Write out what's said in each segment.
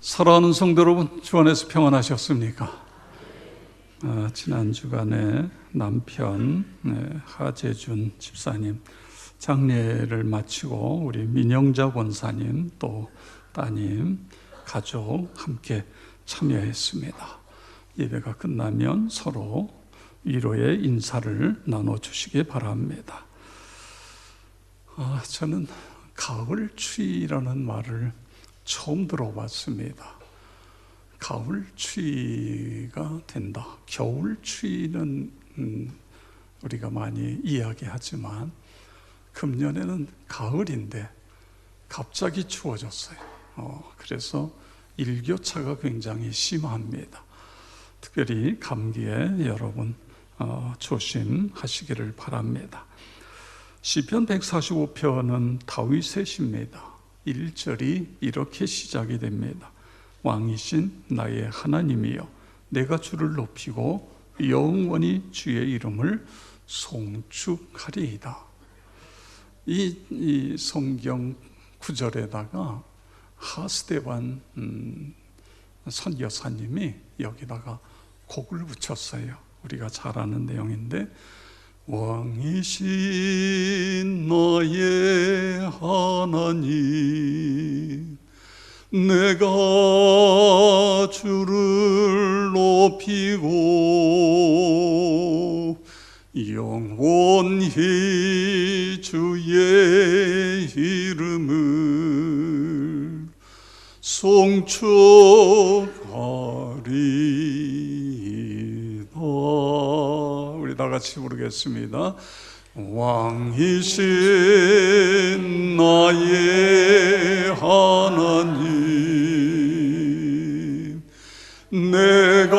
사랑하는 성도 여러분, 주 안에서 평안하셨습니까? 아, 지난 주간에 남편 네, 하재준 집사님 장례를 마치고 우리 민영자 권사님 또 따님 가족 함께 참여했습니다. 예배가 끝나면 서로 위로의 인사를 나눠 주시기 바랍니다. 아, 저는 가을 추위라는 말을 처음 들어봤습니다. 가을 추위가 된다. 겨울 추위는 음, 우리가 많이 이야기하지만 금년에는 가을인데 갑자기 추워졌어요. 어, 그래서 일교차가 굉장히 심합니다. 특별히 감기에 여러분 어, 조심하시기를 바랍니다. 시편 145편은 다윗의 시입니다. 1절이 이렇게 시작이 됩니다. 왕이신 나의 하나님이여 내가 주를 높이고 영원히 주의 이름을 송축하리이다. 이, 이 성경 구절에다가 하스데반 음, 선교사님이 여기다가 곡을 붙였어요. 우리가 잘 아는 내용인데 왕이신 너의 하나님 내가 주를 높이고 영원히 주의 이름을 송축하리이다 다 같이 부르겠습니다. 왕이신 나의 하나님 내가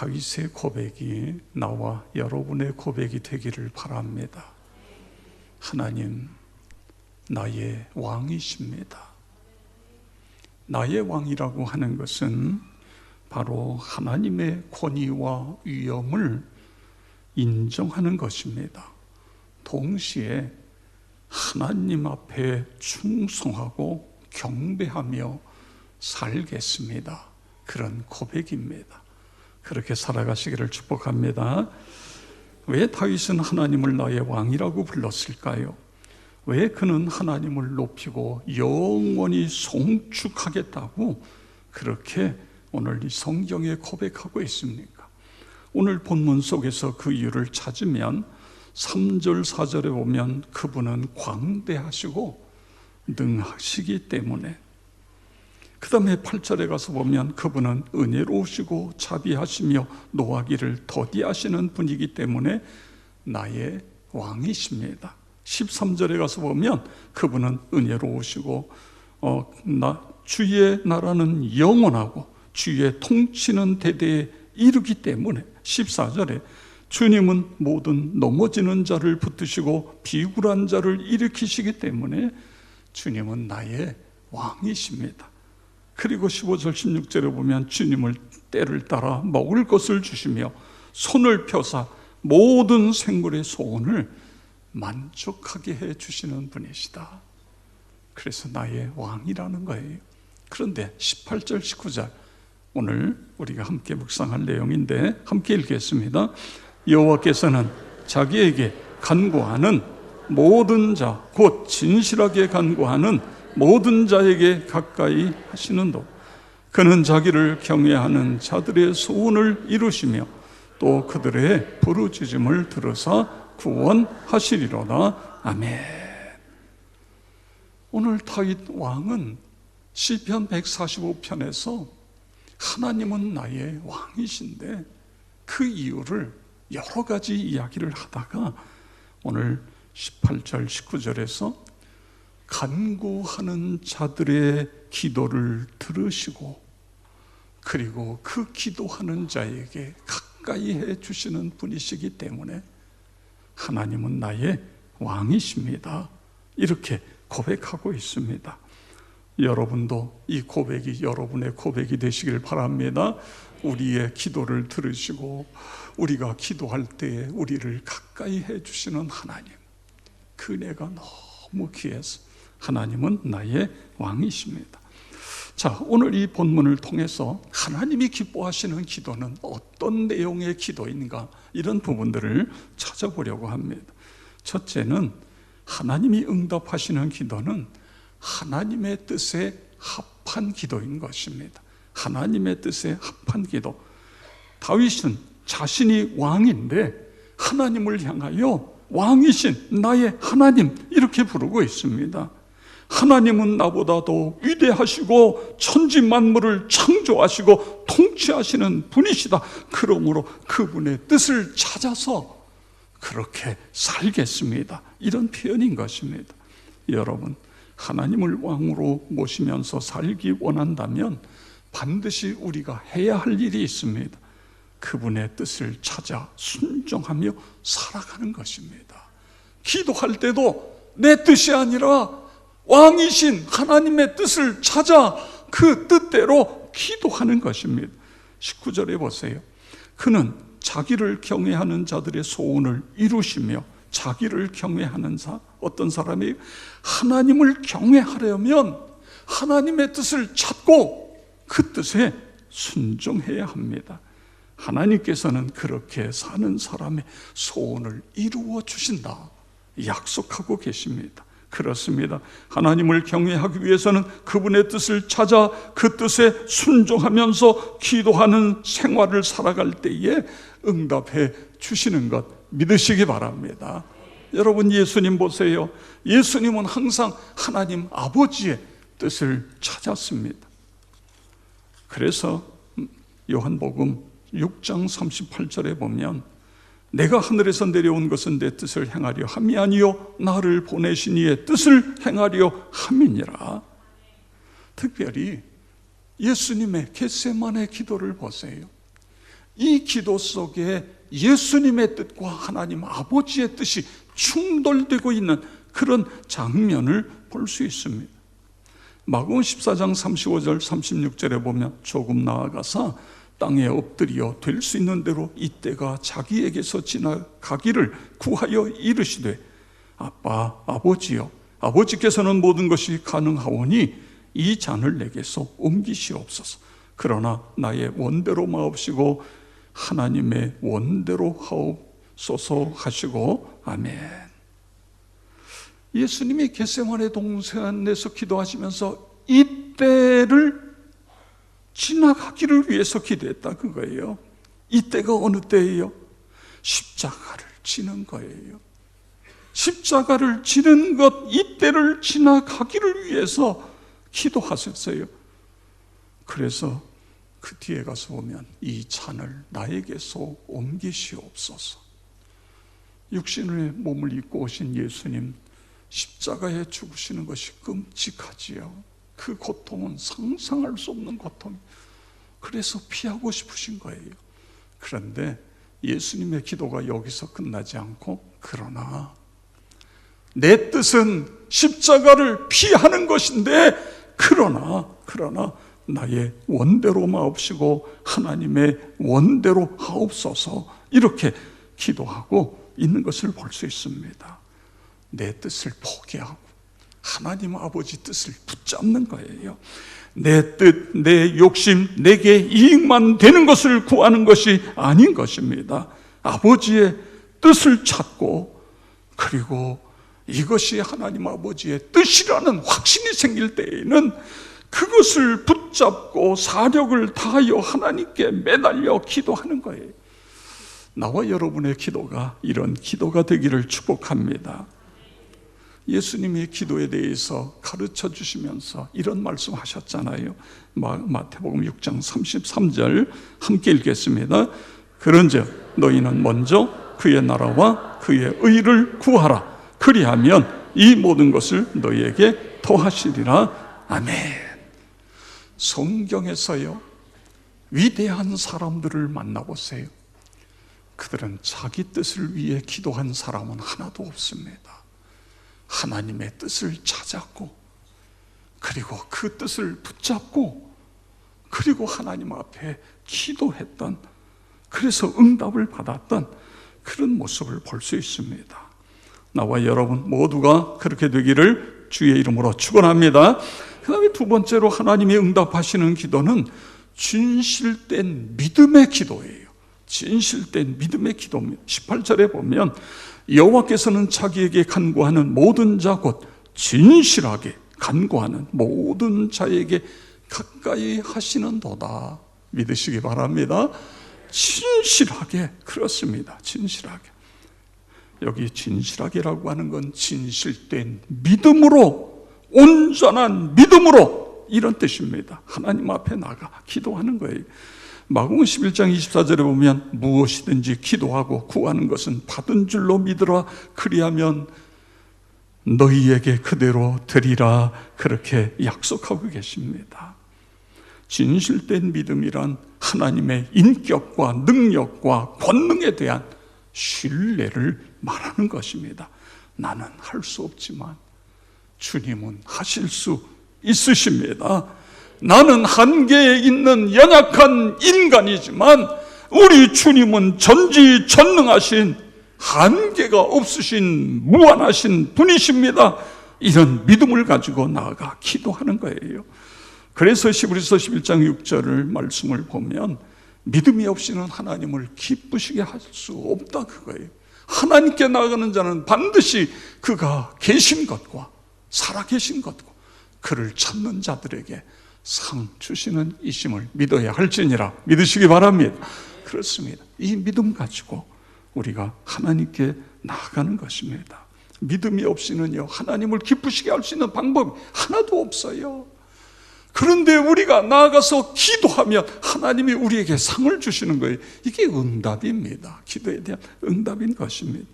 다윗의 고백이 나와 여러분의 고백이 되기를 바랍니다 하나님 나의 왕이십니다 나의 왕이라고 하는 것은 바로 하나님의 권위와 위엄을 인정하는 것입니다. 동시에 하나님 앞에 충성하고 경배하며 살겠습니다. 그런 고백입니다. 그렇게 살아가시기를 축복합니다. 왜 다윗은 하나님을 나의 왕이라고 불렀을까요? 왜 그는 하나님을 높이고 영원히 송축하겠다고 그렇게 오늘 이 성경에 고백하고 있습니까? 오늘 본문 속에서 그 이유를 찾으면 3절, 4절에 보면 그분은 광대하시고 능하시기 때문에 그 다음에 8절에 가서 보면 그분은 은혜로우시고 자비하시며 노하기를 더디하시는 분이기 때문에 나의 왕이십니다. 13절에 가서 보면 그분은 은혜로우시고 어, 나, 주의 나라는 영원하고 주의 통치는 대대에 이르기 때문에 14절에 주님은 모든 넘어지는 자를 붙드시고 비굴한 자를 일으키시기 때문에 주님은 나의 왕이십니다. 그리고 15절 16절에 보면 주님을 때를 따라 먹을 것을 주시며 손을 펴사 모든 생물의 소원을 만족하게 해 주시는 분이시다. 그래서 나의 왕이라는 거예요. 그런데 18절 19절 오늘 우리가 함께 묵상할 내용인데 함께 읽겠습니다. 여호와께서는 자기에게 간구하는 모든 자, 곧 진실하게 간구하는 모든 자에게 가까이 하시는도 그는 자기를 경외하는 자들의 소원을 이루시며 또 그들의 부르짖음을 들으사 구원하시리로다. 아멘. 오늘 다윗 왕은 시편 145편에서 하나님은 나의 왕이신데 그 이유를 여러 가지 이야기를 하다가 오늘 18절 19절에서 간구하는 자들의 기도를 들으시고 그리고 그 기도하는 자에게 가까이 해 주시는 분이시기 때문에 하나님은 나의 왕이십니다. 이렇게 고백하고 있습니다. 여러분도 이 고백이 여러분의 고백이 되시길 바랍니다. 우리의 기도를 들으시고 우리가 기도할 때에 우리를 가까이 해 주시는 하나님. 그네가 너무 귀해서 하나님은 나의 왕이십니다. 자, 오늘 이 본문을 통해서 하나님이 기뻐하시는 기도는 어떤 내용의 기도인가 이런 부분들을 찾아보려고 합니다. 첫째는 하나님이 응답하시는 기도는 하나님의 뜻에 합한 기도인 것입니다. 하나님의 뜻에 합한 기도. 다윗은 자신이 왕인데 하나님을 향하여 왕이신 나의 하나님 이렇게 부르고 있습니다. 하나님은 나보다도 위대하시고 천지 만물을 창조하시고 통치하시는 분이시다. 그러므로 그분의 뜻을 찾아서 그렇게 살겠습니다. 이런 표현인 것입니다. 여러분, 하나님을 왕으로 모시면서 살기 원한다면 반드시 우리가 해야 할 일이 있습니다. 그분의 뜻을 찾아 순종하며 살아가는 것입니다. 기도할 때도 내 뜻이 아니라 왕이신 하나님의 뜻을 찾아 그 뜻대로 기도하는 것입니다. 19절에 보세요. 그는 자기를 경외하는 자들의 소원을 이루시며 자기를 경외하는 자 어떤 사람이 하나님을 경외하려면 하나님의 뜻을 찾고 그 뜻에 순종해야 합니다. 하나님께서는 그렇게 사는 사람의 소원을 이루어 주신다. 약속하고 계십니다. 그렇습니다. 하나님을 경외하기 위해서는 그분의 뜻을 찾아 그 뜻에 순종하면서 기도하는 생활을 살아갈 때에 응답해 주시는 것 믿으시기 바랍니다. 여러분 예수님 보세요. 예수님은 항상 하나님 아버지의 뜻을 찾았습니다. 그래서 요한복음 6장 38절에 보면 내가 하늘에서 내려온 것은 내 뜻을 행하려 함이 아니요 나를 보내신 이의 뜻을 행하려 함이니라. 특별히 예수님의 겟세만의 기도를 보세요. 이 기도 속에 예수님의 뜻과 하나님 아버지의 뜻이 충돌되고 있는 그런 장면을 볼 수 있습니다. 마가음 14장 35절 36절에 보면 조금 나아가서 땅에 엎드려 될 수 있는 대로 이때가 자기에게서 지나가기를 구하여 이르시되 아빠 아버지여 아버지께서는 모든 것이 가능하오니 이 잔을 내게서 옮기시옵소서. 그러나 나의 원대로 마옵시고 하나님의 원대로 하옵소서 하시고 아멘. 예수님이 겟세만의 동산에서 기도하시면서 이때를 지나가기를 위해서 기도했다 그거예요. 이때가 어느 때예요? 십자가를 지는 거예요. 십자가를 지는 것 이때를 지나가기를 위해서 기도하셨어요. 그래서 그 뒤에 가서 보면 이 잔을 나에게서 옮기시옵소서. 육신의 몸을 입고 오신 예수님 십자가에 죽으시는 것이 끔찍하지요. 그 고통은 상상할 수 없는 고통. 그래서 피하고 싶으신 거예요. 그런데 예수님의 기도가 여기서 끝나지 않고 그러나 내 뜻은 십자가를 피하는 것인데 그러나 그러나 나의 원대로 마옵시고 하나님의 원대로 하옵소서 이렇게 기도하고 있는 것을 볼 수 있습니다. 내 뜻을 포기하고 하나님 아버지 뜻을 붙잡는 거예요. 내 뜻, 내 욕심, 내게 이익만 되는 것을 구하는 것이 아닌 것입니다. 아버지의 뜻을 찾고 그리고 이것이 하나님 아버지의 뜻이라는 확신이 생길 때에는 그것을 붙잡고 사력을 다하여 하나님께 매달려 기도하는 거예요. 나와 여러분의 기도가 이런 기도가 되기를 축복합니다. 예수님이 기도에 대해서 가르쳐 주시면서 이런 말씀 하셨잖아요. 마태복음 6장 33절 함께 읽겠습니다. 그런즉 너희는 먼저 그의 나라와 그의 의를 구하라. 그리하면 이 모든 것을 너희에게 더하시리라. 아멘. 성경에서요. 위대한 사람들을 만나보세요. 그들은 자기 뜻을 위해 기도한 사람은 하나도 없습니다. 하나님의 뜻을 찾았고, 그리고 그 뜻을 붙잡고, 그리고 하나님 앞에 기도했던, 그래서 응답을 받았던 그런 모습을 볼 수 있습니다. 나와 여러분 모두가 그렇게 되기를 주의 이름으로 축원합니다. 그 다음에 두 번째로 하나님이 응답하시는 기도는 진실된 믿음의 기도예요. 진실된 믿음의 기도입니다. 18절에 보면 여호와께서는 자기에게 간구하는 모든 자 곧 진실하게 간구하는 모든 자에게 가까이 하시는도다. 믿으시기 바랍니다. 진실하게 그렇습니다. 진실하게. 여기 진실하게라고 하는 건 진실된 믿음으로 온전한 믿음으로 이런 뜻입니다. 하나님 앞에 나가 기도하는 거예요. 마궁 11장 24절에 보면 무엇이든지 기도하고 구하는 것은 받은 줄로 믿으라 그리하면 너희에게 그대로 드리라 그렇게 약속하고 계십니다. 진실된 믿음이란 하나님의 인격과 능력과 권능에 대한 신뢰를 말하는 것입니다. 나는 할 수 없지만 주님은 하실 수 있으십니다. 나는 한계에 있는 연약한 인간이지만 우리 주님은 전지 전능하신 한계가 없으신 무한하신 분이십니다. 이런 믿음을 가지고 나아가 기도하는 거예요. 그래서 시브리서 11장 6절을 말씀을 보면 믿음이 없이는 하나님을 기쁘시게 할 수 없다 그거예요. 하나님께 나가는 자는 반드시 그가 계신 것과 살아계신 것과 그를 찾는 자들에게 상 주시는 이심을 믿어야 할지니라 믿으시기 바랍니다. 그렇습니다. 이 믿음 가지고 우리가 하나님께 나아가는 것입니다. 믿음이 없이는요, 하나님을 기쁘시게 할 수 있는 방법이 하나도 없어요. 그런데 우리가 나아가서 기도하면 하나님이 우리에게 상을 주시는 거예요. 이게 응답입니다. 기도에 대한 응답인 것입니다.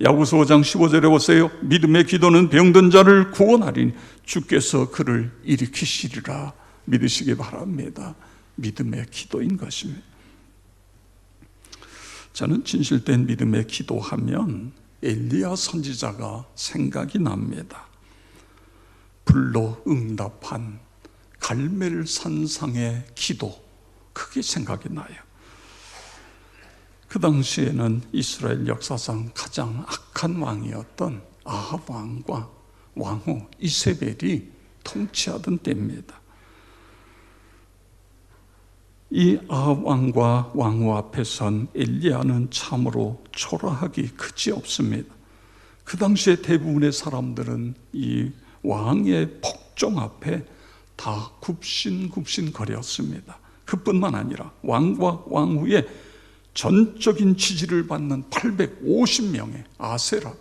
야구서 5장 15절에 보세요. 믿음의 기도는 병든 자를 구원하리니 주께서 그를 일으키시리라 믿으시기 바랍니다. 믿음의 기도인 것입니다. 저는 진실된 믿음의 기도하면 엘리야 선지자가 생각이 납니다. 불로 응답한 갈멜 산상의 기도 그게 생각이 나요. 그 당시에는 이스라엘 역사상 가장 악한 왕이었던 아합 왕과 왕후 이세벨이 통치하던 때입니다. 이 아합 왕과 왕후 앞에 선 엘리야는 참으로 초라하기 그지 없습니다. 그 당시에 대부분의 사람들은 이 왕의 폭정 앞에 다 굽신굽신 거렸습니다. 그뿐만 아니라 왕과 왕후의 전적인 지지를 받는 850명의 아세라,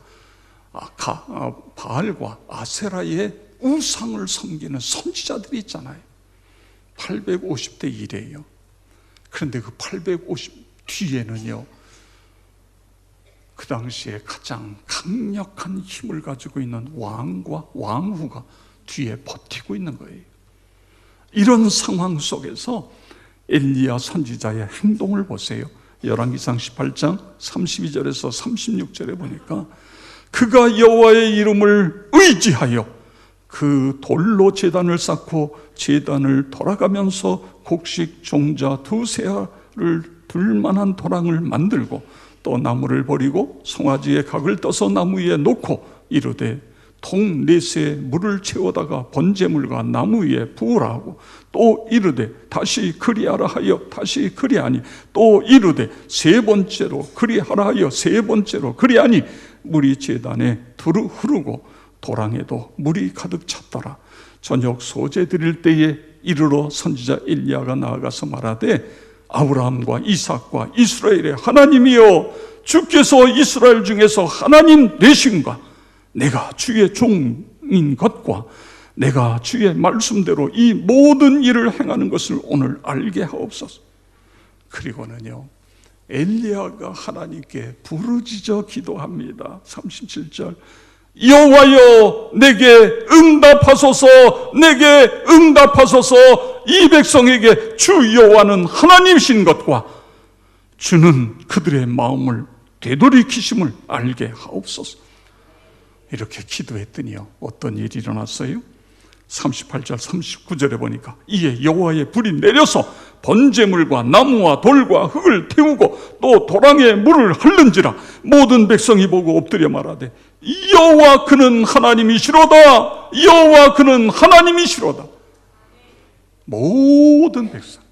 아, 아, 바알과 아세라의 우상을 섬기는 선지자들이 있잖아요. 850대 1이에요. 그런데 그 850 뒤에는요, 그 당시에 가장 강력한 힘을 가지고 있는 왕과 왕후가 뒤에 버티고 있는 거예요. 이런 상황 속에서 엘리야 선지자의 행동을 보세요. 열왕기상 18장 32절에서 36절에 보니까 그가 여호와의 이름을 의지하여 그 돌로 제단을 쌓고 제단을 돌아가면서 곡식 종자 두세 알을 둘만한 도랑을 만들고 또 나무를 버리고 송아지에 각을 떠서 나무 위에 놓고 이르되 통 넷에 물을 채워다가 번제물과 나무 위에 부으라 하고 또 이르되 다시 그리하라 하여 다시 그리하니 또 이르되 세 번째로 그리하라 하여 세 번째로 그리하니 물이 제단에 두루 흐르고 도랑에도 물이 가득 찼더라 저녁 소재 드릴 때에 이르러 선지자 일리야가 나아가서 말하되 아브라함과 이삭과 이스라엘의 하나님이여 주께서 이스라엘 중에서 하나님 되신가 내가 주의 종인 것과 내가 주의 말씀대로 이 모든 일을 행하는 것을 오늘 알게 하옵소서. 그리고는요, 엘리야가 하나님께 부르짖어 기도합니다. 37절. 여호와여 내게 응답하소서 내게 응답하소서 이 백성에게 주 여호와는 하나님이신 것과 주는 그들의 마음을 되돌이키심을 알게 하옵소서. 이렇게 기도했더니요. 어떤 일이 일어났어요? 38절 39절에 보니까 이에 여호와의 불이 내려서 번제물과 나무와 돌과 흙을 태우고 또 도랑에 물을 흘른지라 모든 백성이 보고 엎드려 말하되 여호와 그는 하나님이시로다 여호와 그는 하나님이시로다 모든 백성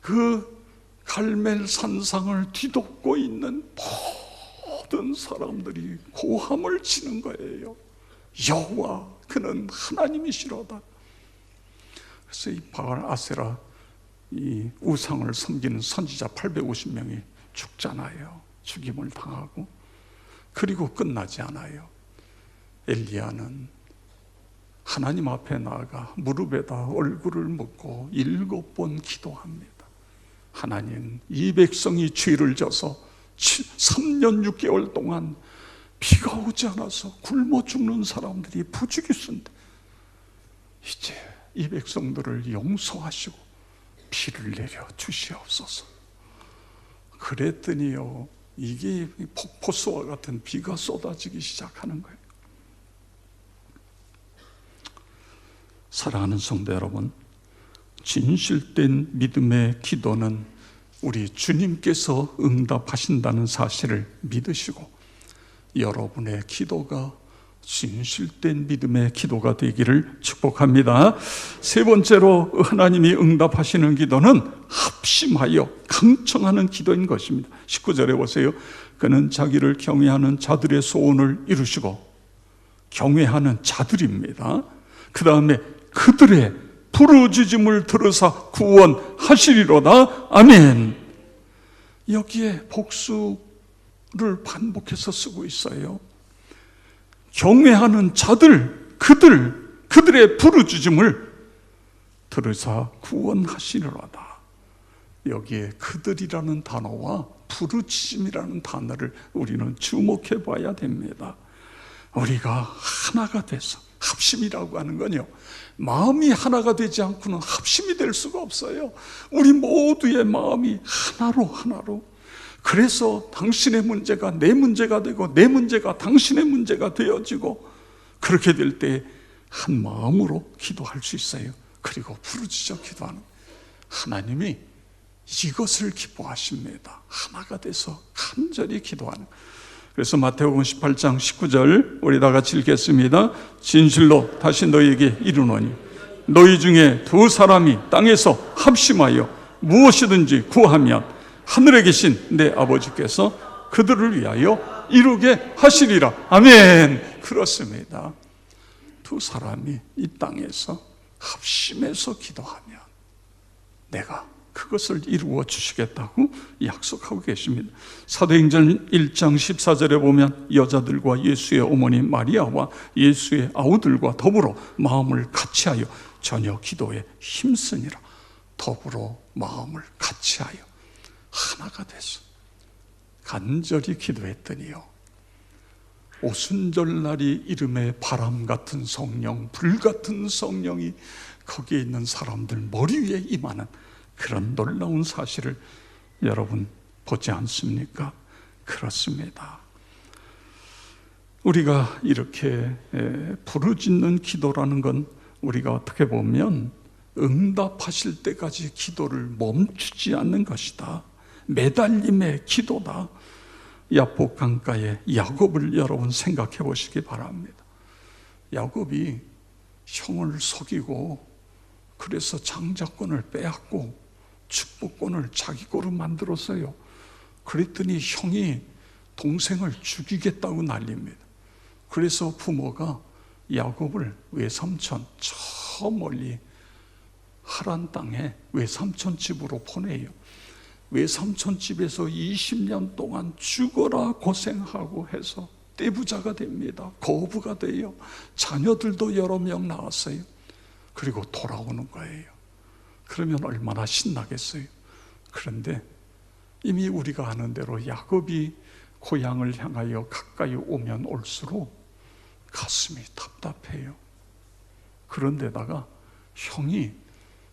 그 갈멜 산상을 뒤덮고 있는 모든 사람들이 고함을 치는 거예요 여호와 그는 하나님이시로다. 그래서 이 바알 아세라 이 우상을 섬기는 선지자 850명이 죽잖아요. 죽임을 당하고 그리고 끝나지 않아요. 엘리야는 하나님 앞에 나아가 무릎에다 얼굴을 묻고 일곱 번 기도합니다. 하나님, 이 백성이 죄를 져서 3년 6개월 동안 비가 오지 않아서 굶어 죽는 사람들이 부죽있습니다. 이제 이 백성들을 용서하시고 비를 내려 주시옵소서. 그랬더니요, 이게 폭포수와 같은 비가 쏟아지기 시작하는 거예요. 사랑하는 성도 여러분, 진실된 믿음의 기도는 우리 주님께서 응답하신다는 사실을 믿으시고 여러분의 기도가 진실된 믿음의 기도가 되기를 축복합니다. 세 번째로 하나님이 응답하시는 기도는 합심하여 강청하는 기도인 것입니다. 19절에 보세요. 그는 자기를 경외하는 자들의 소원을 이루시고 경외하는 자들입니다. 그 다음에 그들의 부르짖음을 들으사 구원하시리로다. 아멘. 여기에 복수 를 반복해서 쓰고 있어요. 경외하는 자들, 그들, 그들의 부르짖음을 들으사 구원하시리로다. 여기에 그들이라는 단어와 부르짖음이라는 단어를 우리는 주목해 봐야 됩니다. 우리가 하나가 돼서 합심이라고 하는 건요. 마음이 하나가 되지 않고는 합심이 될 수가 없어요. 우리 모두의 마음이 하나로 하나로 그래서 당신의 문제가 내 문제가 되고 내 문제가 당신의 문제가 되어지고 그렇게 될 때 한 마음으로 기도할 수 있어요. 그리고 부르짖어 기도하는 하나님이 이것을 기뻐하십니다. 하나가 돼서 간절히 기도하는. 그래서 마태복음 18장 19절 우리 다 같이 읽겠습니다. 진실로 다시 너희에게 이르노니 너희 중에 두 사람이 땅에서 합심하여 무엇이든지 구하면 하늘에 계신 내 아버지께서 그들을 위하여 이루게 하시리라. 아멘. 그렇습니다. 두 사람이 이 땅에서 합심해서 기도하면 내가 그것을 이루어 주시겠다고 약속하고 계십니다. 사도행전 1장 14절에 보면 여자들과 예수의 어머니 마리아와 예수의 아우들과 더불어 마음을 같이하여 전혀 기도에 힘쓰니라. 더불어 마음을 같이하여 하나가 돼서 간절히 기도했더니요. 오순절날이 이름에 바람 같은 성령, 불 같은 성령이 거기에 있는 사람들 머리 위에 임하는 그런 놀라운 사실을 여러분 보지 않습니까? 그렇습니다. 우리가 이렇게 부르짖는 기도라는 건 우리가 어떻게 보면 응답하실 때까지 기도를 멈추지 않는 것이다. 매달림의 기도다. 야복 강가의 야곱을 여러분 생각해 보시기 바랍니다. 야곱이 형을 속이고 그래서 장자권을 빼앗고 축복권을 자기 거로 만들었어요. 그랬더니 형이 동생을 죽이겠다고 난립니다. 그래서 부모가 야곱을 외삼촌 저 멀리 하란 땅에 외삼촌 집으로 보내요. 외삼촌 집에서 20년 동안 죽어라 고생하고 해서 떼부자가 됩니다. 거부가 돼요. 자녀들도 여러 명 나왔어요. 그리고 돌아오는 거예요. 그러면 얼마나 신나겠어요. 그런데 이미 우리가 아는 대로 야곱이 고향을 향하여 가까이 오면 올수록 가슴이 답답해요. 그런데다가 형이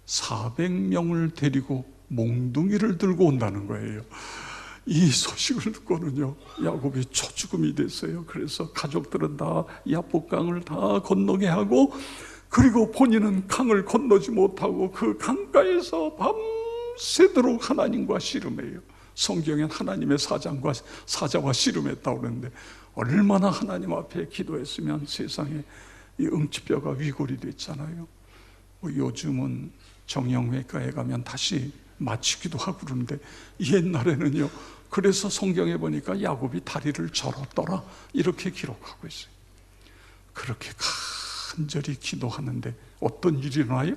400명을 데리고 몽둥이를 들고 온다는 거예요. 이 소식을 듣고는요, 야곱이 초죽음이 됐어요. 그래서 가족들은 다 야복강을 다 건너게 하고, 그리고 본인은 강을 건너지 못하고 그 강가에서 밤새도록 하나님과 씨름해요. 성경엔 하나님의 사장과 사자와 씨름했다고 그러는데 얼마나 하나님 앞에 기도했으면 세상에 이 응치뼈가 위골이 됐잖아요. 뭐 요즘은 정형외과에 가면 다시 마치기도 하고 그러는데 옛날에는요. 그래서 성경에 보니까 야곱이 다리를 절었더라 이렇게 기록하고 있어요. 그렇게 간절히 기도하는데 어떤 일이 일어나요?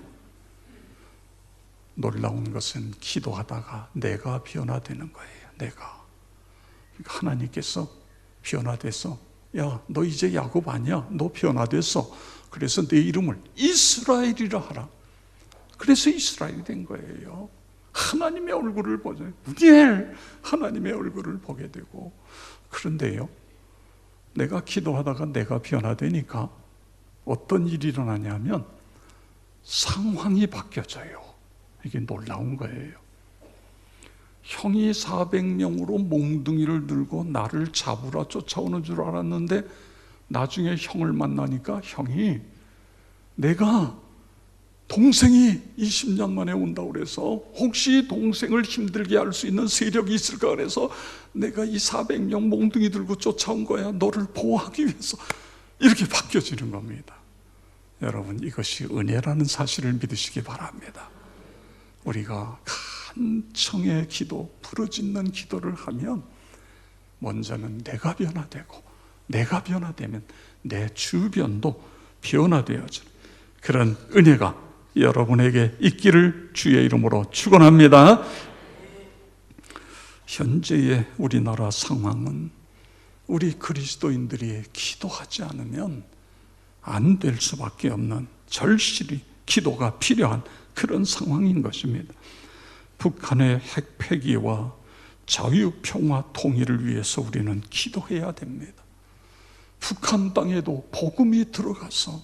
놀라운 것은 기도하다가 내가 변화되는 거예요. 내가 그러니까 하나님께서 변화돼서 야 너 이제 야곱 아니야. 너 변화됐어. 그래서 내 이름을 이스라엘이라 하라. 그래서 이스라엘이 된 거예요. 하나님의 얼굴을 보죠. 우니엘 하나님의 얼굴을 보게 되고 그런데요. 내가 기도하다가 내가 변화되니까 어떤 일이 일어나냐면 상황이 바뀌어져요. 이게 놀라운 거예요. 형이 400명으로 몽둥이를 들고 나를 잡으러 쫓아오는 줄 알았는데 나중에 형을 만나니까 형이 내가 동생이 20년 만에 온다고 그래서 혹시 동생을 힘들게 할 수 있는 세력이 있을까 그래서 내가 이 400명 몽둥이 들고 쫓아온 거야. 너를 보호하기 위해서 이렇게 바뀌어지는 겁니다. 여러분 이것이 은혜라는 사실을 믿으시기 바랍니다. 우리가 간 청의 기도, 부르짖는 기도를 하면 먼저는 내가 변화되고 내가 변화되면 내 주변도 변화되어지는 그런 은혜가 여러분에게 있기를 주의 이름으로 축원합니다. 현재의 우리나라 상황은 우리 그리스도인들이 기도하지 않으면 안 될 수밖에 없는 절실히 기도가 필요한 그런 상황인 것입니다. 북한의 핵 폐기와 자유, 평화, 통일을 위해서 우리는 기도해야 됩니다. 북한 땅에도 복음이 들어가서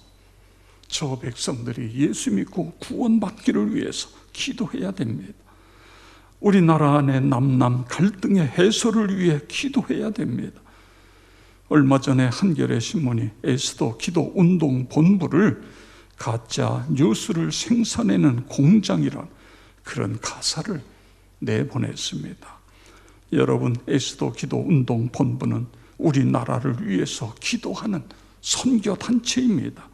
저 백성들이 예수 믿고 구원받기를 위해서 기도해야 됩니다. 우리나라 안에 남남 갈등의 해소를 위해 기도해야 됩니다. 얼마 전에 한겨레 신문이 에스더 기도 운동 본부를 가짜 뉴스를 생산해내는 공장이란 그런 가사를 내보냈습니다. 여러분, 에스더 기도 운동 본부는 우리나라를 위해서 기도하는 선교 단체입니다.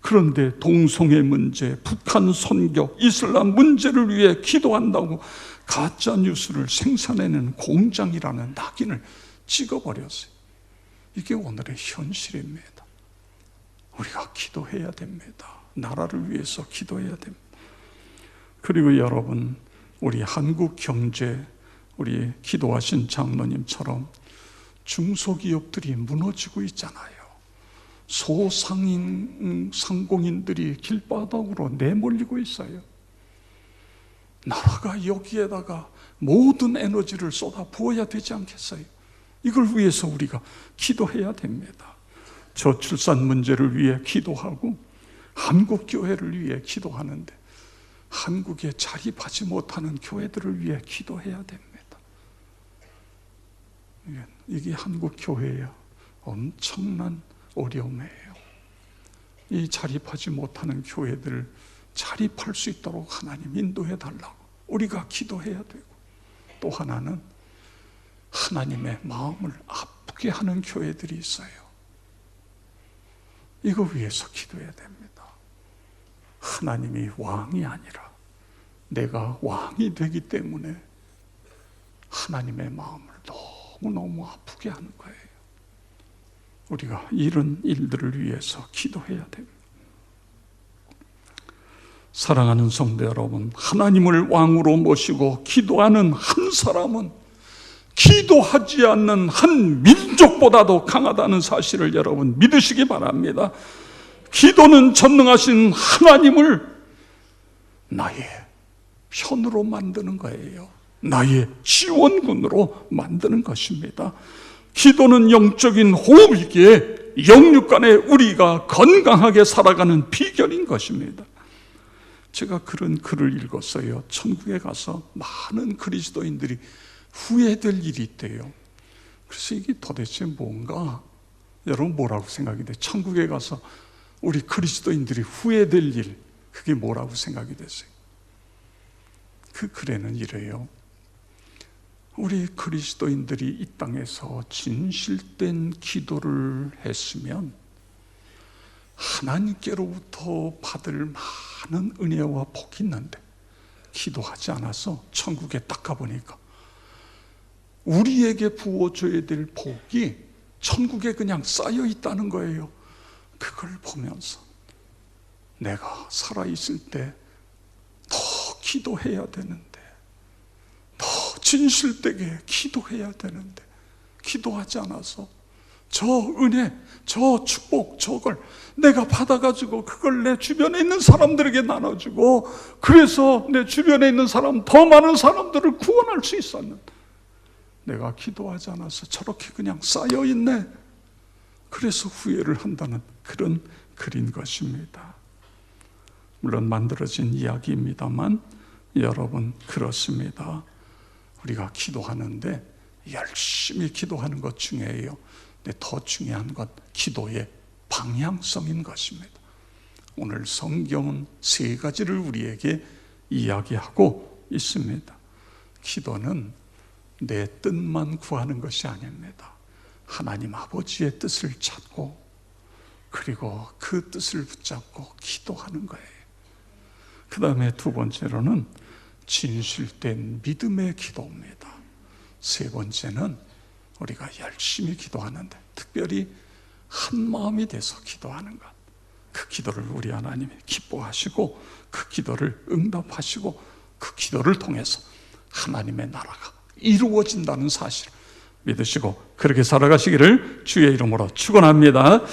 그런데 동성애 문제, 북한 선교, 이슬람 문제를 위해 기도한다고 가짜 뉴스를 생산해내는 공장이라는 낙인을 찍어버렸어요. 이게 오늘의 현실입니다. 우리가 기도해야 됩니다. 나라를 위해서 기도해야 됩니다. 그리고 여러분, 우리 한국 경제, 우리 기도하신 장로님처럼 중소기업들이 무너지고 있잖아요. 소상인 상공인들이 길바닥으로 내몰리고 있어요. 나라가 여기에다가 모든 에너지를 쏟아 부어야 되지 않겠어요? 이걸 위해서 우리가 기도해야 됩니다. 저출산 문제를 위해 기도하고 한국 교회를 위해 기도하는데 한국에 자립하지 못하는 교회들을 위해 기도해야 됩니다. 이게 한국 교회예요. 엄청난 어려움이에요. 이 자립하지 못하는 교회들 자립할 수 있도록 하나님 인도해 달라고 우리가 기도해야 되고 또 하나는 하나님의 마음을 아프게 하는 교회들이 있어요. 이거 위해서 기도해야 됩니다. 하나님이 왕이 아니라 내가 왕이 되기 때문에 하나님의 마음을 너무너무 아프게 하는 거예요. 우리가 이런 일들을 위해서 기도해야 됩니다. 사랑하는 성도 여러분, 하나님을 왕으로 모시고 기도하는 한 사람은 기도하지 않는 한 민족보다도 강하다는 사실을 여러분 믿으시기 바랍니다. 기도는 전능하신 하나님을 나의 편으로 만드는 거예요. 나의 지원군으로 만드는 것입니다. 기도는 영적인 호흡이기에 영육 간에 우리가 건강하게 살아가는 비결인 것입니다. 제가 그런 글을 읽었어요. 천국에 가서 많은 그리스도인들이 후회될 일이 있대요. 그래서 이게 도대체 뭔가 여러분 뭐라고 생각이 돼? 천국에 가서 우리 그리스도인들이 후회될 일 그게 뭐라고 생각이 되세요? 그 글에는 이래요. 우리 그리스도인들이 이 땅에서 진실된 기도를 했으면 하나님께로부터 받을 많은 은혜와 복이 있는데 기도하지 않아서 천국에 딱 가보니까 우리에게 부어줘야 될 복이 천국에 그냥 쌓여 있다는 거예요. 그걸 보면서 내가 살아있을 때 더 기도해야 되는데 더 진실되게 기도해야 되는데 기도하지 않아서 저 은혜, 저 축복, 저걸 내가 받아가지고 그걸 내 주변에 있는 사람들에게 나눠주고 그래서 내 주변에 있는 사람, 더 많은 사람들을 구원할 수 있었는데 내가 기도하지 않아서 저렇게 그냥 쌓여있네. 그래서 후회를 한다는 그런 글인 것입니다. 물론 만들어진 이야기입니다만 여러분 그렇습니다. 우리가 기도하는데 열심히 기도하는 것 중에요. 근데 더 중요한 것 기도의 방향성인 것입니다. 오늘 성경은 세 가지를 우리에게 이야기하고 있습니다. 기도는 내 뜻만 구하는 것이 아닙니다. 하나님 아버지의 뜻을 찾고 그리고 그 뜻을 붙잡고 기도하는 거예요. 그 다음에 두 번째로는 진실된 믿음의 기도입니다. 세 번째는 우리가 열심히 기도하는데 특별히 한 마음이 돼서 기도하는 것. 그 기도를 우리 하나님이 기뻐하시고 그 기도를 응답하시고 그 기도를 통해서 하나님의 나라가 이루어진다는 사실을 믿으시고 그렇게 살아가시기를 주의 이름으로 축원합니다.